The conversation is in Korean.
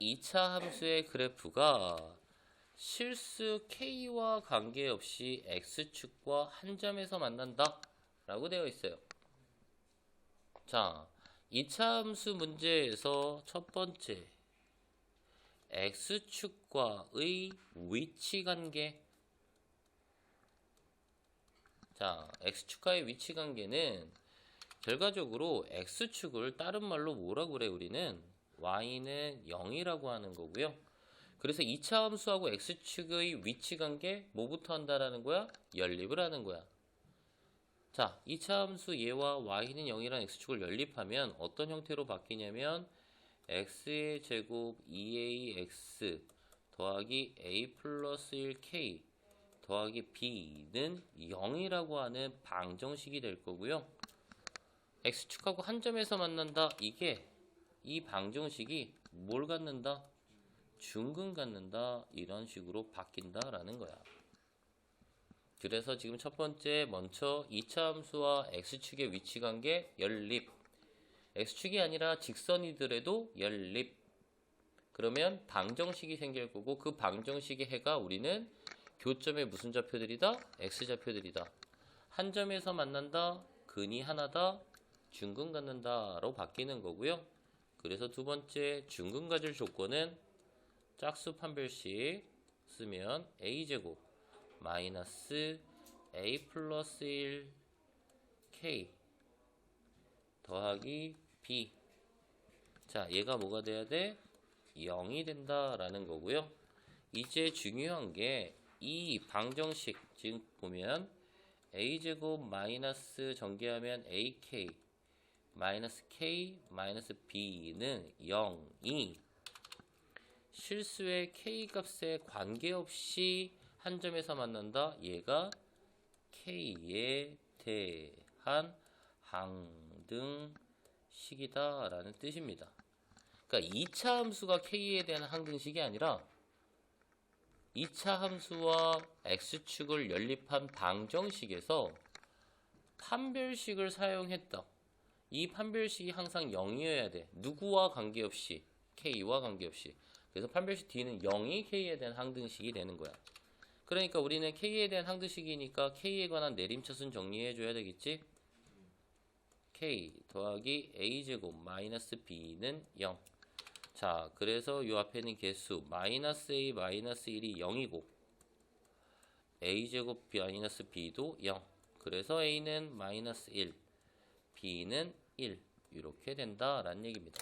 2차 함수의 그래프가 실수 k와 관계없이 x축과 한 점에서 만난다 라고 되어 있어요. 자, 2차 함수 문제에서 첫 번째 x축과의 위치 관계 자, x축과의 위치 관계는 결과적으로 x축을 다른 말로 뭐라고 그래 우리는 y는 0이라고 하는 거고요. 그래서 2차 함수하고 x축의 위치 관계 뭐부터 한다라는 거야? 연립을 하는 거야. 자, 2차 함수 얘와 y는 0이라는 x축을 연립하면 어떤 형태로 바뀌냐면 x의 제곱 2ax 더하기 a 플러스 1k 더하기 b는 0이라고 하는 방정식이 될 거고요. x축하고 한 점에서 만난다. 이게 이 방정식이 뭘 갖는다? 중근 갖는다. 이런 식으로 바뀐다라는 거야. 그래서 지금 첫 번째 먼저 2차 함수와 x축의 위치 관계 연립. x축이 아니라 직선이더라도 연립. 그러면 방정식이 생길 거고 그 방정식의 해가 우리는 교점의 무슨 좌표들이다? x좌표들이다. 한 점에서 만난다. 근이 하나다. 중근 갖는다로 바뀌는 거고요. 그래서 두 번째 중근 가질 조건은 짝수 판별식 쓰면 a제곱 마이너스 a 플러스 1 k 더하기 b 자 얘가 뭐가 돼야 돼? 0이 된다라는 거고요. 이제 중요한 게 이 방정식 지금 보면 a제곱 마이너스 전개하면 ak 마이너스 k 마이너스 b는 0이 실수의 k 값에 관계없이 한 점에서 만난다. 얘가 k에 대한 항등식이다 라는 뜻입니다. 그러니까 2차 함수가 k에 대한 항등식이 아니라 2차 함수와 x축을 연립한 방정식에서 판별식을 사용했다. 이 판별식이 항상 0이어야 돼. 누구와 관계없이 k와 관계없이. 그래서 판별식 D는 0이 k에 대한 항등식이 되는 거야. 그러니까 우리는 k에 대한 항등식이니까 k에 관한 내림차순 정리해 줘야 되겠지? k 더하기 a제곱 마이너스 b는 0. 자, 그래서 이 앞에 는 개수 마이너스 a 마이너스 1이 0이고 a제곱 마이너스 b도 0. 그래서 a는 마이너스 1, b는 1 이렇게 된다라는 얘기입니다.